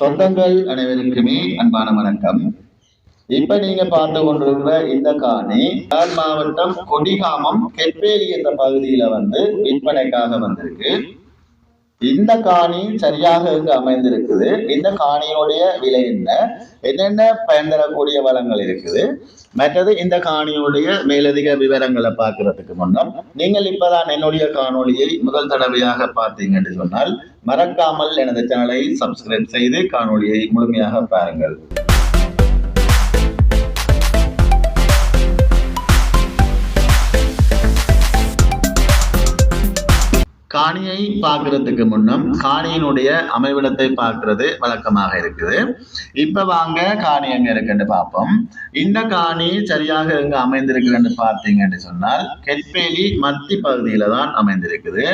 சொந்தங்கள் அனைவருக்குமே அன்பான வணக்கம். இப்ப நீங்க பார்த்து கொண்டிருக்கிற இந்த காணி யாழ் மாவட்டம் கொடிகாமம் கெப்பேலி என்ற பகுதியில வந்து விற்பனைக்காக வந்திருக்கு. இந்த காணி சரியாக இங்கு அமைந்திருக்குது. இந்த காணியுடைய விலை என்ன? என்னென்ன பயன் தரக்கூடிய வளங்கள் இருக்குது? மற்றது இந்த காணியுடைய மேலதிக விவரங்களை பார்க்கறதுக்கு முன்னம் நீங்கள் இப்பதான் என்னுடைய காணொலியை முதல் தடவையாக பார்த்தீங்கன்னு சொன்னால் மறக்காமல் எனது சேனலை சப்ஸ்கிரைப் செய்து காணொலியை முழுமையாக பாருங்கள். காணியை பார்க்கறதுக்கு முன்னும் காணியினுடைய அமைவிடத்தை பார்க்கறது வழக்கமாக இருக்குது. இப்ப வாங்க காணி எங்க இருக்குன்னு பார்ப்போம். இந்த காணி சரியாக எங்க அமைந்திருக்குன்னு பார்த்தீங்கன்னு சொன்னால் கெட்பேலி மத்தி பகுதியில தான் அமைந்திருக்குது.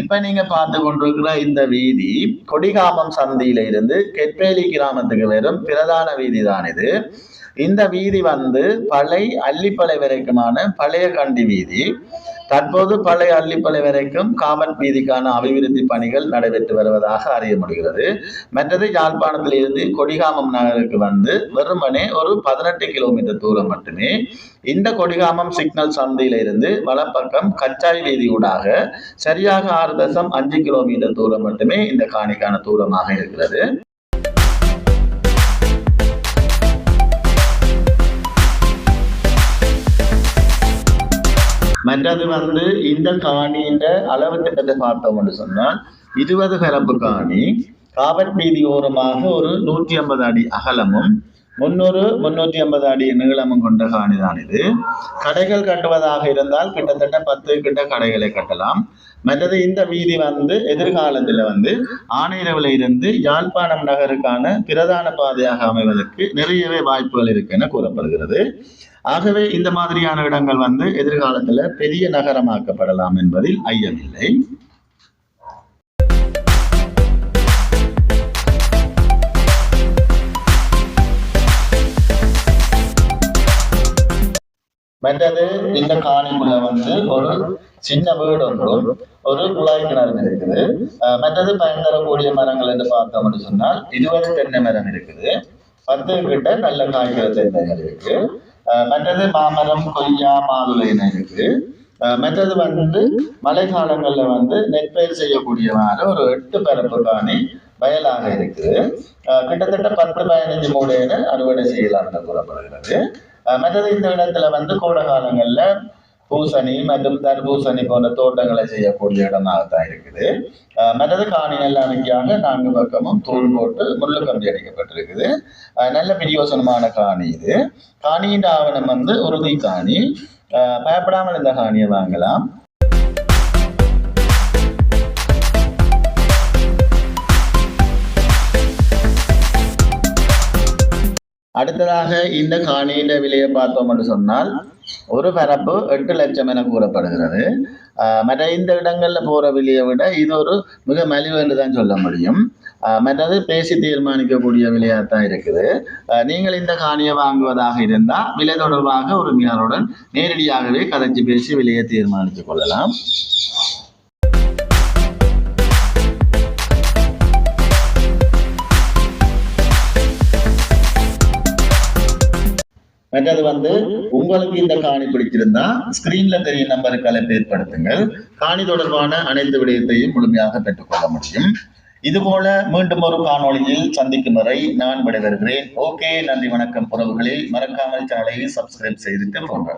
இப்ப நீங்க பார்த்து கொண்டிருக்கிற இந்த வீதி கொடிகாமம் சந்தியில இருந்து கெட்பேலி கிராமத்துக்கு வெறும் பிரதான வீதி தான் இது. இந்த வீதி வந்து பழை அள்ளிப்பளை வரைக்குமான பழைய கண்டி வீதி. தற்போது பழைய அள்ளிப்பளை வரைக்கும் காமன் வீதிக்கான அபிவிருத்தி பணிகள் நடைபெற்று வருவதாக அறிய முடிகிறது. மற்றது யாழ்ப்பாணத்தில் இருந்து கொடிகாமம் நகருக்கு வந்து வெறுமனே ஒரு பதினெட்டு கிலோமீட்டர் தூரம் மட்டுமே. இந்த கொடிகாமம் சிக்னல் சந்தையில இருந்து வலப்பக்கம் கச்சாய் வீதியூடாக சரியாக ஆறு தசம் அஞ்சு கிலோமீட்டர் தூரம் மட்டுமே இந்த காணிக்கான தூரமாக இருக்கிறது. மற்றது வந்து இந்த காணியின் அளவு திட்டத்தை பார்த்தோம் என்று சொன்னால் இருபது பரப்பு காணி காவல் வீதி ஓரமாக ஒரு நூற்றி ஐம்பது அடி அகலமும் முன்னூறு முன்னூற்றி ஐம்பது அடி நீளமும் கொண்ட காணி தான் இது. கடைகள் கட்டுவதாக இருந்தால் கிட்டத்தட்ட பத்து கிட்ட கடைகளை கட்டலாம். மற்றது இந்த வீதி வந்து எதிர்காலத்தில் வந்து ஆணையரவில் இருந்து யாழ்ப்பாணம் நகருக்கான பிரதான பாதையாக அமைவதற்கு நிறையவே வாய்ப்புகள் இருக்கு என கூறப்படுகிறது. ஆகவே இந்த மாதிரியான இடங்கள் வந்து எதிர்காலத்தில் பெரிய நகரமாக்கப்படலாம் என்பதில் ஐயமில்லை. மற்றது இந்த காணிக்குள்ள வந்து ஒரு சின்ன வீடு ஒன்றும் ஒரு குழாய் கிணறு இருக்குது. மற்றது பயன் தரக்கூடிய மரங்கள் என்று பார்த்தோம்னு சொன்னால் இருபது தென்னை மரம் இருக்குது. பத்து கிட்ட நல்ல காய்கறி தென்னைகள் இருக்கு. மற்றது மாமரம் கொய்யா மாதுளைன்னு இருக்கு மற்றது வந்து மழை காலங்களில் வந்து நெற்பயிர் செய்யக்கூடியவாறு ஒரு எட்டு பரப்பு காணி வயலாக இருக்குது. கிட்டத்தட்ட பத்து பதினஞ்சு மூடையில அறுவடை செய்யலாம்னு கூறப்படுகிறது. மற்றது இந்த இடத்துல வந்து கோடை காலங்கள்ல பூசணி மற்றும் தர்பூசணி போன்ற தோட்டங்களை செய்யக்கூடிய இடமாகத்தான் இருக்குது மற்றது காணி நெல்லாணிக்காக நான்கு பக்கமும் தூள் போட்டு முள்ளு கம்பி அடிக்கப்பட்டிருக்குது நல்ல பிரியோசனமான காணி இது. காணியின் ஆவணம் வந்து உறுதி காணி. பயப்படாமல் இந்த காணியை வாங்கலாம். அடுத்ததாக இந்த காணியின் விலையை பார்த்தோம் என்று சொன்னால் ஒரு பரப்பு எட்டு லட்சம் என கூறப்படுகிறது. மற்ற இந்த இடங்கள்ல போற விலையை விட இது ஒரு மிக மலிவு என்று தான் சொல்ல முடியும். மற்றது பேசி தீர்மானிக்கக்கூடிய விலையாக தான் இருக்குது நீங்கள் இந்த காணியை வாங்குவதாக இருந்தால் விலை தொடர்பாக உரிமையாளருடன் நேரடியாகவே கதைச்சு பேசி விலையை தீர்மானித்துக் கொள்ளலாம். மற்றது வந்து உங்களுக்கு இந்த காணி பிடிச்சிருந்தா ஸ்கிரீன்ல தெரியும் நம்பருக்கு அழைப்பு ஏற்படுத்துங்கள் காணி தொடர்பான அனைத்து விடயத்தையும் முழுமையாக பெற்றுக்கொள்ள முடியும். இதுபோல மீண்டும் ஒரு காணொளியில் சந்திக்கும் வரை நான் விடைபெறுகிறேன். ஓகே நன்றி வணக்கம். உறவுகளே மறக்காமல் சேனலை சப்ஸ்கிரைப் செய்துட்டு போங்க.